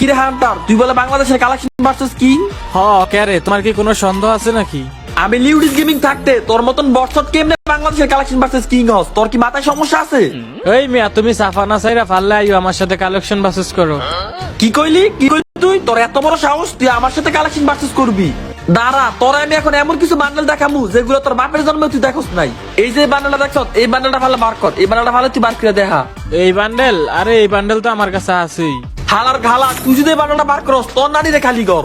কিরে হান্টার তুই বলে বাংলাদেশের কালেকশন ভার্সেস কিং? হ কে রে তোমার কি কোনো সন্দেহ আছে নাকি? আমি লিউডিস গেমিং থাকতে তোর মতন বর্ষট কেমনে বাংলাদেশের কালেকশন ভার্সেস কিং হস তোর কি মাথায় সমস্যা আছে? এই মিয়া তুমি সাফানা সাইরা ফাল্লে আইও আমার সাথে কালেকশন বাসেস করো। কি কইলি? কি কইলি তুই? তোর এত বড় সাহস তুই আমার সাথে কালেকশন ভার্সেস করবি? দাঁড়া তোর আমি এখন এমন কিছু বান্ডেল দেখামু যেগুলো তোর বাপের জন্মে তুই দেখোস নাই। এই যে বান্ডেলটা দেখছ এই বান্ডেলটা ভালো বার কর এই বান্ডেলটা ভালো তুই বার করে দেখা। এই বান্ডেল আরে এই বান্ডেল তো আমার কাছে আছেই। হালার ঘালা তুই যদি বান্ডেলটা বার করস তোর নানি রে খালি কর।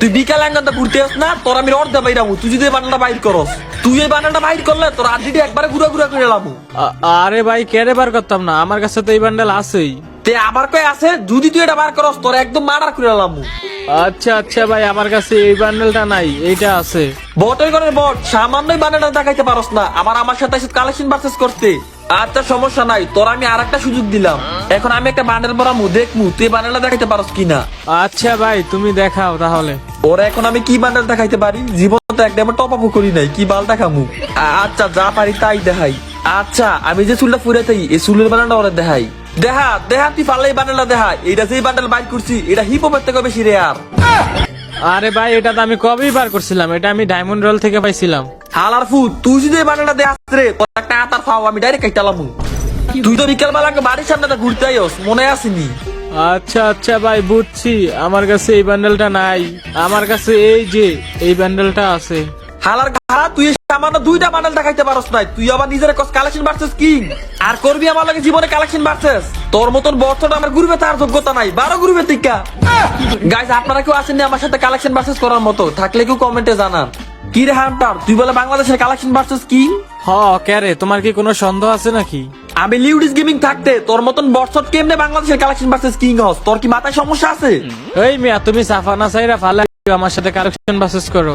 তুই বিকাল আঙ্গাতে ঘুরতে আস না তোর আমি অর্ধে বাইরামু তুই যদি বান্ডেলটা বাইর করস তুই এই বান্ডেলটা বাইর করলে তোর আদিটি একবারে ঘুরা ঘুরা করে এলামু আ- আরে ভাই কে রে বার করতাম না? আমার কাছে তো এই বান্ডেল আছেই। তে আবার কই আছে যদি তুই এটা বার করস তোর একদম মার্ডার করে এলামু আচ্ছা আচ্ছা ভাই আমার কাছে এই বান্ডেলটা নাই এইটা আছে। বটের ঘরের বট সামান্যই বান্ডেলটা দেখাইতে পারস না। আবার আমার সাথে কালেকশন পারচেস করতে। আচ্ছা সমস্যা নাই তোর আমি আর একটা সুযোগ দিলাম। এখন আমি একটা বান্ডেল বরামু দেখমু তুই বান্ডেলটা দেখাইতে পারস কিনা? আচ্ছা ভাই তুমি দেখাও তাহলে। ওরা এখন আমি কি বান্ডেল দেখাইতে পারি? জীবন তো একদম টপ আপ করি নাই কি বাল দেখামু? আচ্ছা যা পারি তাই দেখাই। আচ্ছা আমি যে চুলটা ফুরে থাই এই চুলের বান্ডেলটা ওরা দেখাই। দেহা দেহা তুই পারলে এই বান্ডেলটা দেখা এটা যেই বান্ডেল বাইর করছি এটা হিপ হপের থেকে বেশি রে আর আরে ভাই এটা তো আমি কবেই বার করছিলাম এটা আমি ডায়মন্ড রোল থেকে পাইছিলাম। হালার ফু তুই যদি এই বান্ডেলটা দেখাস রে একটা আতার ফাও আমি ডাইরেক্ট কাইটালামু তুই তো বিকেল বেলা বাড়ির সামনে তো ঘুরতে আইস মনে আসেনি। আচ্ছা আচ্ছা ভাই বুঝছি। আমার কাছে এই বান্ডেলটা নাই। আমার কাছে এই যে এই বান্ডেলটা আছে। হালার ঘাড়া তুই সামান্য দুইটা বান্ডেল দেখাইতে পারস নাই। তুই আবার নিজের কস কালেকশন ভার্সেস কিং? আর করবি আমার লাগে জীবনে কালেকশন ভার্সেস তোর মতন বছরটা আমার গ্রুপে তার যোগ্যতা নাই। বারো গ্রুপে টিকা। গাইজ আপনারা কেউ আসেননি আমার সাথে কালেকশন ভার্সেস করার মতো? থাকলে কেউ কমেন্টে জানান। কি রে হান্টার তুই বলে বাংলাদেশের কালেকশন ভার্সেস কি? হ কে রে? তোমার কি কোনো সন্দেহ আছে নাকি? আমি লিউডিস গেমিং থাকতে তোর মতন বর্ষট কেমনে বাংলাদেশের কালেকশন ভার্সেস কিং হস তোর কি মাথায় সমস্যা আছে? এই মিয়া তুমি সাফানা সাইরা ফালা আমার সাথে কালেকশন ভার্সেস করো।